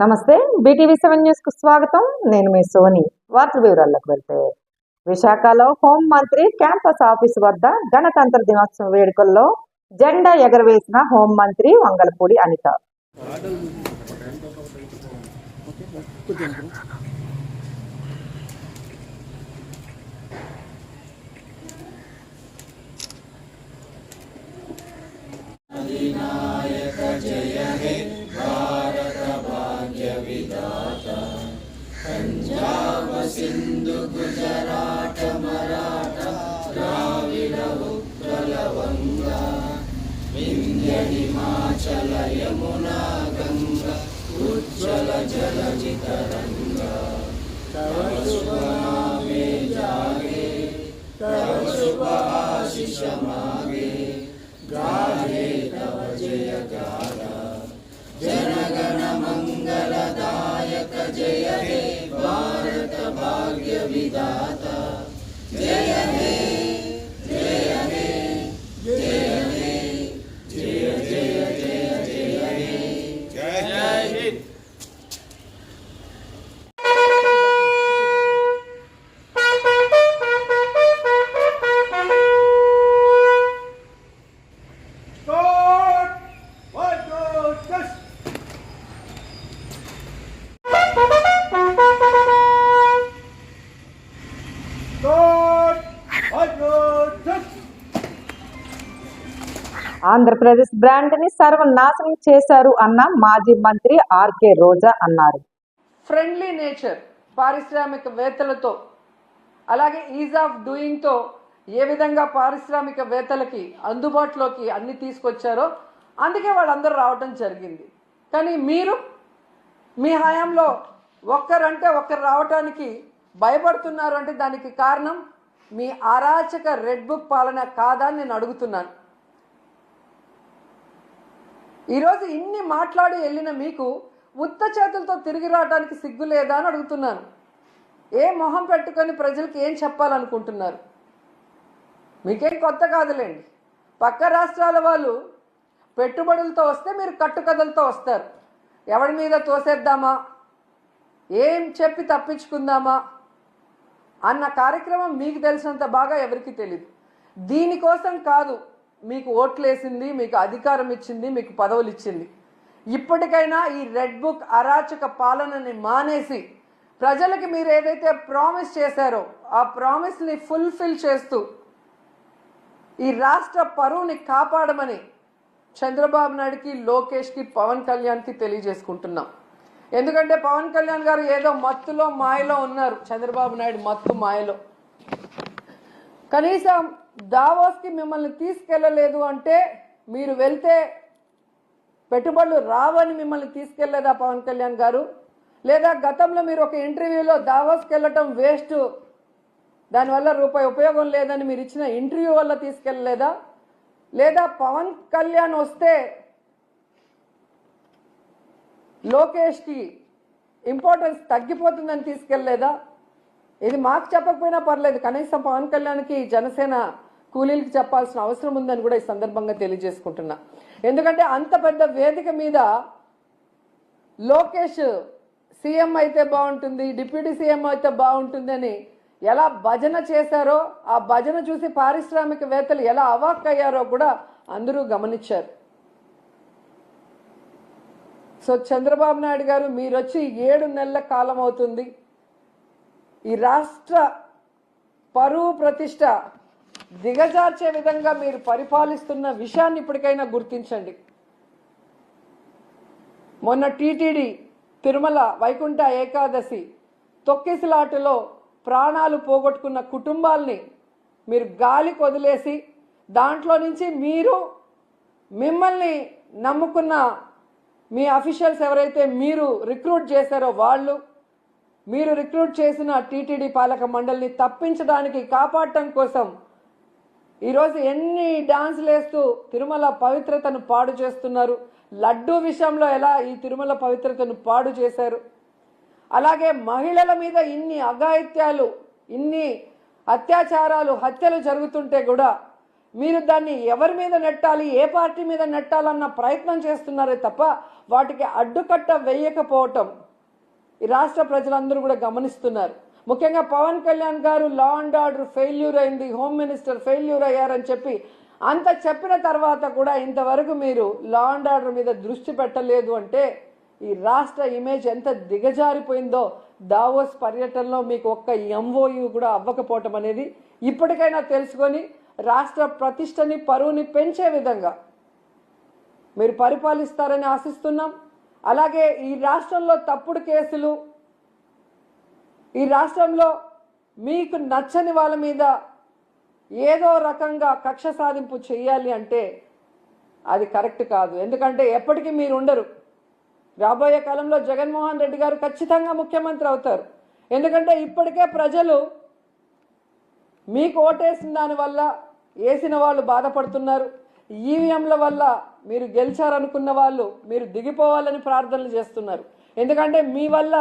నమస్తే BTV seven న్యూస్కు స్వాగతం. నేను మీ సోని. వార్తల వివరాల్లోకి వెళ్తే విశాఖలో హోం మంత్రి క్యాంపస్ ఆఫీస్ వద్ద గణతంత్ర దినోత్సవ వేడుకల్లో జెండా ఎగరవేసిన హోం మంత్రి వంగలపూడి అనిత. क्षमा ఆంధ్రప్రదేశ్ బ్రాండ్ని సర్వనాశనం చేశారు అన్న మాజీ మంత్రి ఆర్కే రోజా అన్నారు. ఫ్రెండ్లీ నేచర్ పారిశ్రామికవేత్తలతో అలాగే ఈజ్ ఆఫ్ డూయింగ్తో ఏ విధంగా పారిశ్రామికవేత్తలకి అందుబాటులోకి అన్ని తీసుకొచ్చారో అందుకే వాళ్ళందరూ రావటం జరిగింది. కానీ మీరు మీ హయాంలో ఒక్కరంటే ఒక్కరు రావటానికి భయపడుతున్నారు అంటే దానికి కారణం మీ అరాచక రెడ్ బుక్ పాలన కాదా అని నేను అడుగుతున్నాను. ఈరోజు ఇన్ని మాట్లాడి వెళ్ళిన మీకు ఉత్త చేతులతో తిరిగి రావడానికి సిగ్గు లేదా అని అడుగుతున్నాను. ఏ మొహం పెట్టుకొని ప్రజలకు ఏం చెప్పాలనుకుంటున్నారు? మీకేం కొత్త కాదులేండి. పక్క రాష్ట్రాల వాళ్ళు పెట్టుబడులతో వస్తే మీరు కట్టుకథలతో వస్తారు. ఎవడి మీద తోసేద్దామా? ఏం చెప్పి తప్పించుకుందామా? అన్న కార్యక్రమం మీకు తెలిసినంత బాగా ఎవరికి తెలియదు దీనికోసం కాదు మీకు ఓట్లేసింది మీకు అధికారం ఇచ్చింది మీకు పదవులు ఇచ్చింది. ఇప్పటికైనా ఈ రెడ్ బుక్ అరాచక పాలనని మానేసి ప్రజలకి మీరు ఏదైతే ప్రామిస్ చేశారో ఆ ప్రామిస్ని ఫుల్ఫిల్ చేస్తూ ఈ రాష్ట్ర పరువుని కాపాడమని చంద్రబాబు నాయుడుకి లోకేష్కి పవన్ కళ్యాణ్కి తెలియజేసుకుంటున్నాం. ఎందుకంటే పవన్ కళ్యాణ్ గారు ఏదో మత్తులో మాయలో ఉన్నారు. చంద్రబాబు నాయుడు మత్తు మాయలో. కనీసం దావోస్కి మిమ్మల్ని తీసుకెళ్ళలేదు అంటే మీరు వెళ్తే పెట్టుబడులు రావని మిమ్మల్ని తీసుకెళ్ళేదా పవన్ కళ్యాణ్ గారు? లేదా గతంలో మీరు ఒక ఇంటర్వ్యూలో దావోస్కి వెళ్ళటం వేస్ట్ దానివల్ల రూపాయి ఉపయోగం లేదని మీరు ఇచ్చిన ఇంటర్వ్యూ వల్ల తీసుకెళ్ళలేదా? లేదా పవన్ కళ్యాణ్ వస్తే లోకేష్కి ఇంపార్టెన్స్ తగ్గిపోతుందని తీసుకెళ్ళలేదా? ఇది మాకు చెప్పకపోయినా పర్లేదు కనీసం పవన్ కళ్యాణ్కి జనసేన కూలీలకు చెప్పాల్సిన అవసరం ఉందని కూడా ఈ సందర్భంగా తెలియజేసుకుంటున్నా. ఎందుకంటే అంత పెద్ద వేదిక మీద లోకేష్ సీఎం అయితే బాగుంటుంది డిప్యూటీ సీఎం అయితే బాగుంటుందని ఎలా భజన చేశారో ఆ భజన చూసి పారిశ్రామికవేత్తలు ఎలా అవాక్కయ్యారో కూడా అందరూ గమనించారు. సో చంద్రబాబు నాయుడు గారు మీరు వచ్చి ఏడు నెలల కాలం అవుతుంది. ఈ రాష్ట్ర పరువు ప్రతిష్ట దిగజార్చే విధంగా మీరు పరిపాలిస్తున్న విషయాన్ని ఇప్పటికైనా గుర్తించండి. మొన్న టీటీడీ తిరుమల వైకుంఠ ఏకాదశి తొక్కిసలాటలో ప్రాణాలు పోగొట్టుకున్న కుటుంబాల్ని మీరు గాలి కొదిలేసి దాంట్లో నుంచి మీరు మిమ్మల్ని నమ్ముకున్న మీ అఫీషియల్స్ ఎవరైతే మీరు రిక్రూట్ చేశారో వాళ్ళు మీరు రిక్రూట్ చేసిన టీటీడీ పాలక మండలిని తప్పించడానికి కాపాడటం కోసం ఈరోజు ఎన్ని డాన్సులు వేస్తూ తిరుమల పవిత్రతను పాడు చేస్తున్నారు? లడ్డూ విషయంలో ఎలా ఈ తిరుమల పవిత్రతను పాడు చేశారు? అలాగే మహిళల మీద ఇన్ని అఘాయిత్యాలు ఇన్ని అత్యాచారాలు హత్యలు జరుగుతుంటే కూడా మీరు దాన్ని ఎవరి మీద నెట్టాలి ఏ పార్టీ మీద నెట్టాలన్న ప్రయత్నం చేస్తున్నారే తప్ప వాటికి అడ్డుకట్ట వేయకపోవటం ఈ రాష్ట్ర ప్రజలందరూ కూడా గమనిస్తున్నారు. ముఖ్యంగా Pawan Kalyan garu law and order failure అయింది హోమ్ మినిస్టర్ ఫెయిల్యూర్ అయ్యారని చెప్పి అంత చెప్పిన తర్వాత కూడా ఇంతవరకు మీరు లా అండ్ ఆర్డర్ మీద దృష్టి పెట్టలేదు అంటే ఈ రాష్ట్ర ఇమేజ్ ఎంత దిగజారిపోయిందో దావోస్ పర్యటనలో మీకు ఒక్క ఎంఓయు కూడా అవ్వకపోవటం అనేది ఇప్పటికైనా తెలుసుకొని రాష్ట్ర ప్రతిష్టని పరువుని పెంచే విధంగా మీరు పరిపాలిస్తారని ఆశిస్తున్నాం. అలాగే ఈ రాష్ట్రంలో తప్పుడు కేసులు ఈ రాష్ట్రంలో మీకు నచ్చని వాళ్ళ మీద ఏదో రకంగా కక్ష సాధింపు చేయాలి అంటే అది కరెక్ట్ కాదు. ఎందుకంటే ఎప్పటికీ మీరు ఉండరు. రాబోయే కాలంలో జగన్మోహన్ రెడ్డి గారు ఖచ్చితంగా ముఖ్యమంత్రి అవుతారు. ఎందుకంటే ఇప్పటికే ప్రజలు మీకు ఓటేసిన దానివల్ల వేసిన వాళ్ళు బాధపడుతున్నారు. ఈవీఎంల వల్ల మీరు గెలిచారనుకున్న వాళ్ళు మీరు దిగిపోవాలని ప్రార్థనలు చేస్తున్నారు. ఎందుకంటే మీ వల్ల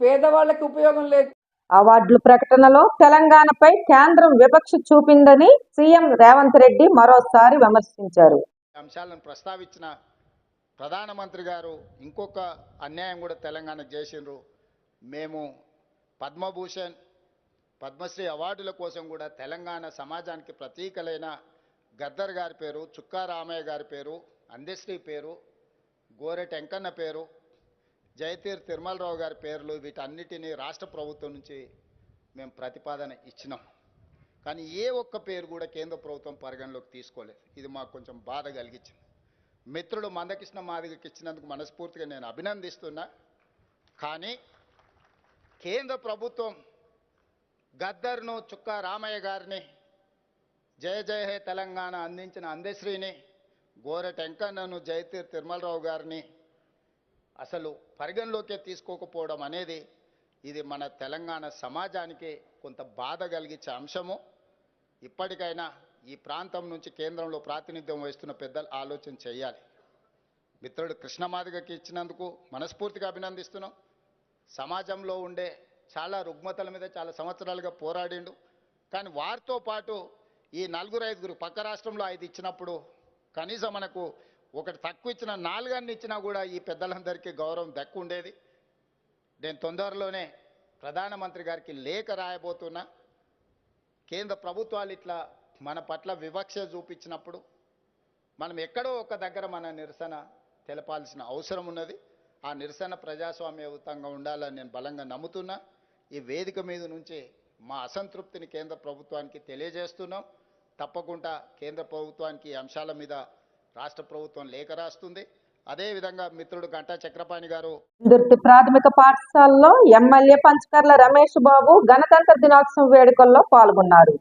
పేదవాళ్ళకి ఉపయోగం లేదు. అవార్డుల ప్రకటనలో తెలంగాణపై కేంద్రం వివక్ష చూపిందని సీఎం రేవంత్ రెడ్డి మరోసారి విమర్శించారు. అంశాలను ప్రస్తావించిన ప్రధానమంత్రి గారు ఇంకొక అన్యాయం కూడా తెలంగాణకు చేసిండ్రు. మేము పద్మభూషణ్ పద్మశ్రీ అవార్డుల కోసం కూడా తెలంగాణ సమాజానికి ప్రతీకలైన గద్దర్ గారి పేరు చుక్కా రామయ్య గారి పేరు అందశ్రీ పేరు గోరె టెంకన్న పేరు జయతీర్ తిరుమలరావు గారి పేర్లు వీటన్నిటినీ రాష్ట్ర ప్రభుత్వం నుంచి మేము ప్రతిపాదన ఇచ్చినాం. కానీ ఏ ఒక్క పేరు కూడా కేంద్ర ప్రభుత్వం పరిగణలోకి తీసుకోలేదు. ఇది మాకు కొంచెం బాధ కలిగించింది. మిత్రుడు మందకృష్ణ మాదిగకి ఇచ్చినందుకు మనస్ఫూర్తిగా నేను అభినందిస్తున్నా. కానీ కేంద్ర ప్రభుత్వం గద్దర్ను చుక్క రామయ్య గారిని జయ జయ హే తెలంగాణ అందించిన అందశ్రీని గోరె టెంకన్నను జయతీర్ తిరుమలరావు గారిని అసలు పరిగణలోకే తీసుకోకపోవడం అనేది ఇది మన తెలంగాణ సమాజానికి కొంత బాధ కలిగించే అంశము. ఇప్పటికైనా ఈ ప్రాంతం నుంచి కేంద్రంలో ప్రాతినిధ్యం వహిస్తున్న పెద్దలు ఆలోచన చేయాలి. మిత్రుడు కృష్ణమాదిగకి ఇచ్చినందుకు మనస్ఫూర్తిగా అభినందిస్తున్నాం. సమాజంలో ఉండే చాలా రుగ్మతల మీద చాలా సంవత్సరాలుగా పోరాడిండు. కానీ వారితో పాటు ఈ నలుగురు ఐదుగురు పక్క రాష్ట్రంలో ఐదు ఇచ్చినప్పుడు కనీసం మనకు ఒకటి తక్కువ ఇచ్చిన నాలుగన్ని ఇచ్చినా కూడా ఈ పెద్దలందరికీ గౌరవం దక్కుండేది. నేను తొందరలోనే ప్రధానమంత్రి గారికి లేఖ రాయబోతున్నా. కేంద్ర ప్రభుత్వాలు ఇట్లా మన పట్ల వివక్ష చూపించినప్పుడు మనం ఎక్కడో ఒక దగ్గర మన నిరసన తెలపాల్సిన అవసరం ఉన్నది. ఆ నిరసన ప్రజాస్వామ్యయుతంగా ఉండాలని నేను బలంగా నమ్ముతున్నా. ఈ వేదిక మీద నుంచి మా అసంతృప్తిని కేంద్ర ప్రభుత్వానికి తెలియజేస్తున్నాం. తప్పకుండా కేంద్ర ప్రభుత్వానికి ఈ అంశాల మీద రాష్ట్ర ప్రభుత్వం లేఖ రాస్తుంది. అదేవిధంగా మిత్రుడు గంటా చక్రపాణి గారు దుర్తి ప్రాథమిక పాఠశాలలో ఎమ్మెల్యే పంచకర్ల రమేష్ బాబు గణతంత్ర దినోత్సవ వేడుకల్లో పాల్గొన్నారు.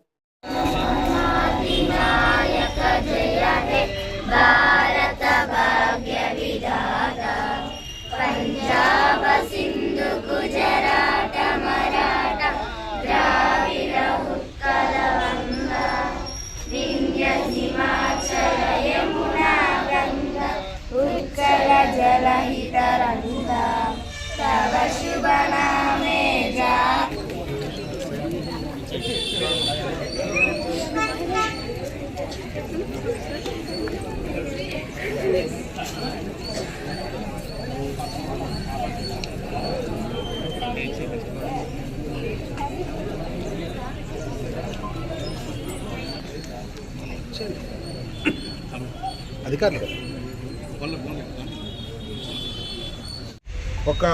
ఒక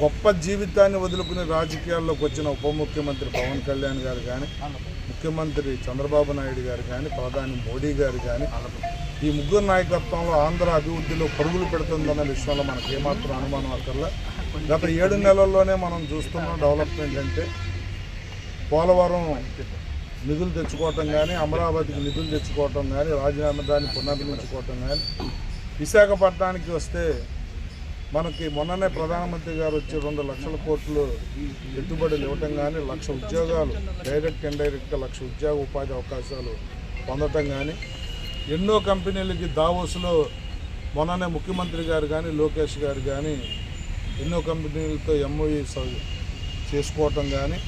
గొప్ప జీవితాన్ని వదులుకుని రాజకీయాల్లోకి వచ్చిన ఉప ముఖ్యమంత్రి పవన్ కళ్యాణ్ గారు కానీ ముఖ్యమంత్రి చంద్రబాబు నాయుడు గారు కానీ ప్రధాని మోడీ గారు కానీ ఈ ముగ్గురు నాయకత్వంలో ఆంధ్ర అభివృద్ధిలో పరుగులు పెడుతుందన్న విషయంలో మనకు ఏమాత్రం అనుమానం అక్కర్లా. గత ఏడు నెలల్లోనే మనం చూస్తున్న డెవలప్మెంట్ అంటే పోలవరం నిధులు తెచ్చుకోవటం కానీ అమరావతికి నిధులు తెచ్చుకోవటం కానీ రాజధాని పునర్నిర్మించుకోవటం కానీ విశాఖపట్నానికి వస్తే మనకి మొన్ననే ప్రధానమంత్రి గారు వచ్చి రెండు లక్షల కోట్లు పెట్టుబడులు ఇవ్వటం కానీ లక్ష ఉద్యోగాలు డైరెక్ట్ ఇండైరెక్ట్గా లక్ష ఉద్యోగ ఉపాధి అవకాశాలు పొందటం కానీ ఎన్నో కంపెనీలకి దావోస్లో మొన్ననే ముఖ్యమంత్రి గారు కానీ లోకేష్ గారు కానీ ఎన్నో కంపెనీలతో ఎంఓఈ చేసుకోవటం కానీ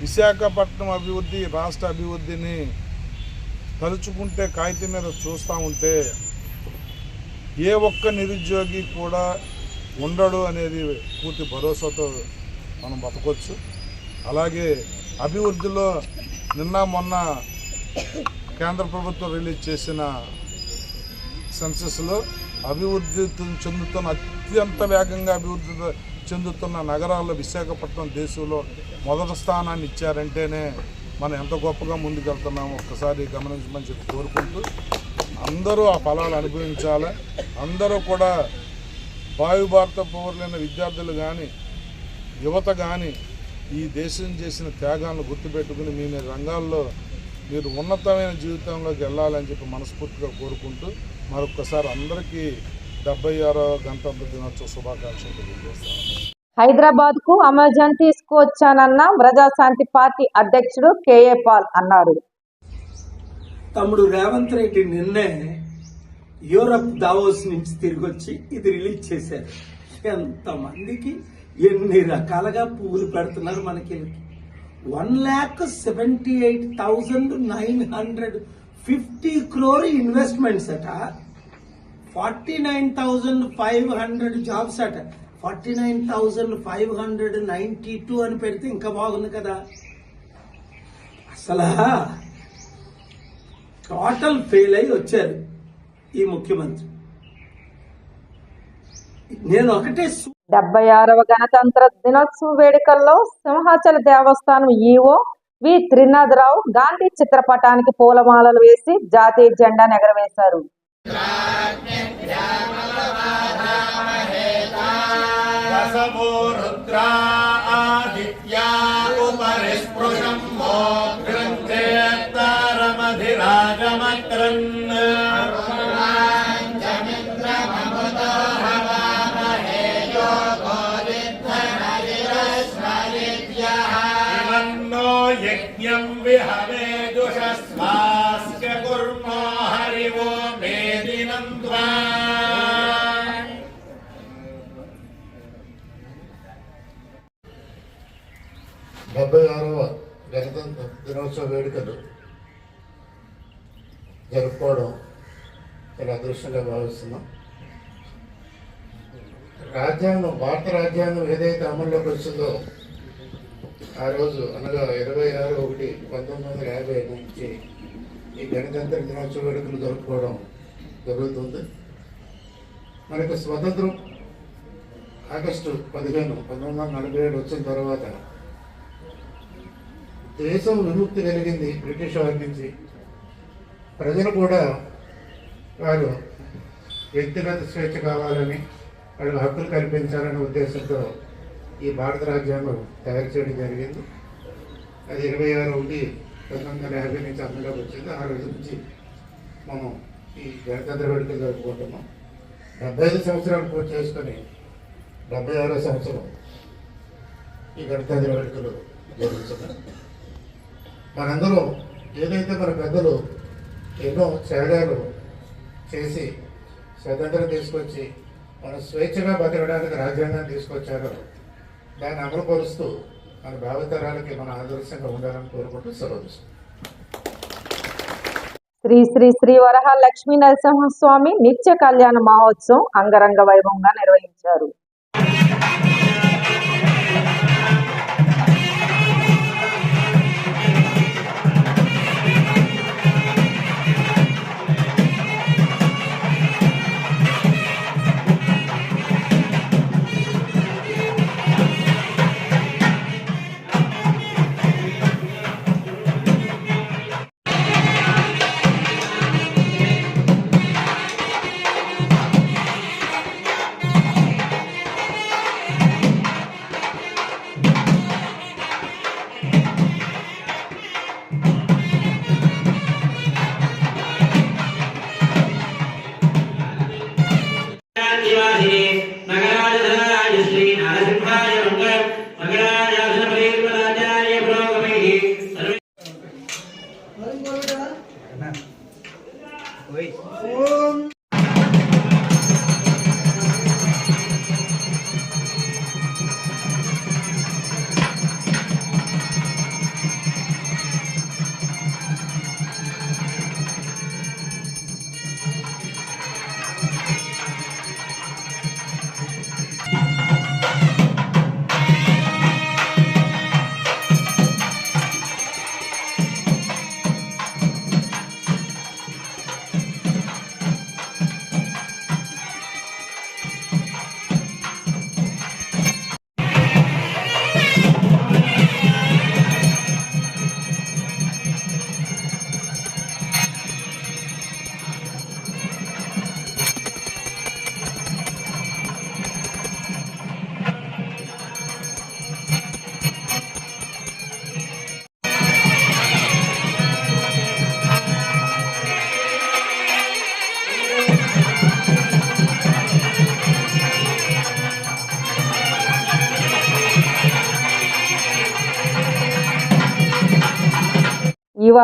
విశాఖపట్నం అభివృద్ధి రాష్ట్ర అభివృద్ధిని తలుచుకుంటే కాగితం మీద చూస్తూ ఉంటే ఏ ఒక్క నిరుద్యోగి కూడా ఉండడు అనేది పూర్తి భరోసాతో మనం బతకొచ్చు. అలాగే అభివృద్ధిలో నిన్న మొన్న కేంద్ర ప్రభుత్వం రిలీజ్ చేసిన సెన్సెస్లో అభివృద్ధి చెందుతున్న అత్యంత వేగంగా అభివృద్ధి చెందుతున్న నగరాల్లో విశాఖపట్నం దేశంలో మొదటి స్థానాన్ని ఇచ్చారంటేనే మనం ఎంత గొప్పగా ముందుకెళ్తున్నామో ఒక్కసారి గమనించమని చెప్పి కోరుకుంటూ అందరూ ఆ ఫలాలు అనుభవించాలి. అందరూ కూడా వాయు భారత పౌరులైన విద్యార్థులు కానీ యువత కానీ ఈ దేశం చేసిన త్యాగాలను గుర్తుపెట్టుకుని మీ రంగాల్లో మీరు ఉన్నతమైన జీవితంలోకి వెళ్ళాలని చెప్పి మనస్ఫూర్తిగా కోరుకుంటూ మరొకసారి అందరికీ డెబ్బై ఆరో గణతంత్ర దినోత్సవ శుభాకాంక్షలు తెలియజేస్తాను. హైదరాబాద్కు అమెజాన్ తీసుకువచ్చానన్న ప్రజాశాంతి పార్టీ అధ్యక్షుడు కేఏ పాల్ అన్నారు. తమ్ముడు రేవంత్ రెడ్డి నిన్నే యూరప్ దావోస్ నుంచి తిరిగి వచ్చి ఇది రిలీజ్ చేశారు. ఎంతమందికి ఎన్ని రకాలుగా పువ్వులు పెడుతున్నారు మనకి one lakh seventy eight thousand nine hundred fifty crore investments అట. Forty nine thousand five hundred jobs అట. Forty nine thousand five hundred ninety two అని పెడితే ఇంకా బాగుంది కదా. అసలు టోటల్ ఫెయిల్ అయి వచ్చారు ఈ ముఖ్యమంత్రి. నేను ఒకటే డెబ్బై ఆరవ గణతంత్ర దినోత్సవ వేడుకల్లో సింహాచల దేవస్థానం ఈఓ వి త్రినాథరావు గాంధీ చిత్రపటానికి పూలమాలలు వేసి జాతీయ జెండాను ఎగరవేశారు. డెబ్బై ఆరవ గణతంత్ర దినోత్సవ వేడుకలు జరుపుకోవడం చాలా అదృష్టంగా భావిస్తున్నాం. రాజ్యాంగం భారత రాజ్యాంగం ఏదైతే అమల్లోకి వచ్చిందో ఆ రోజు అనగా ఇరవై ఆరు ఒకటి పంతొమ్మిది వందల యాభై నుంచి ఈ గణతంత్ర దినోత్సవ వేడుకలు జరుపుకోవడం జరుగుతుంది. మనకు స్వతంత్రం ఆగస్టు పదిహేను పంతొమ్మిది వందల నలభై ఏడు వచ్చిన తర్వాత దేశం విముక్తి కలిగింది బ్రిటిష్ వారి నుంచి. ప్రజలు కూడా వారు వ్యక్తిగత స్వేచ్ఛ కావాలని వాళ్ళకి హక్కులు కల్పించాలనే ఉద్దేశంతో ఈ భారత రాజ్యాంగం తయారు చేయడం జరిగింది. అది ఇరవై ఆరు ఉండి పంతొమ్మిది వందల యాభై నుంచి అమలులోకి వచ్చింది. ఆ రోజు నుంచి మనం ఈ గణతంత్ర వేడుకలు జరుపుకుంటున్నాం. డెబ్బై ఐదు సంవత్సరాలు పూర్తి చేసుకొని డెబ్బై ఆరో సంవత్సరం ఈ గణతంత్ర వేడుకలు జరుగుతున్నాయి మనందరూ ఏదైతే మన పెద్దలు ఎన్నో త్యాగాలు చేసి స్వతంత్రం తీసుకొచ్చి మనం స్వేచ్ఛగా బతకడానికి రాజ్యాంగాన్ని తీసుకొచ్చారో దాన్ని అమలుపరుస్తూ మన భావితరాలకి మన ఆదర్శంగా ఉండాలని కోరుకుంటూ సెలవు శ్రీ శ్రీ శ్రీ వరహ లక్ష్మీ నరసింహస్వామి నిత్య కళ్యాణ మహోత్సవం అంగరంగ వైభవంగా నిర్వహించారు.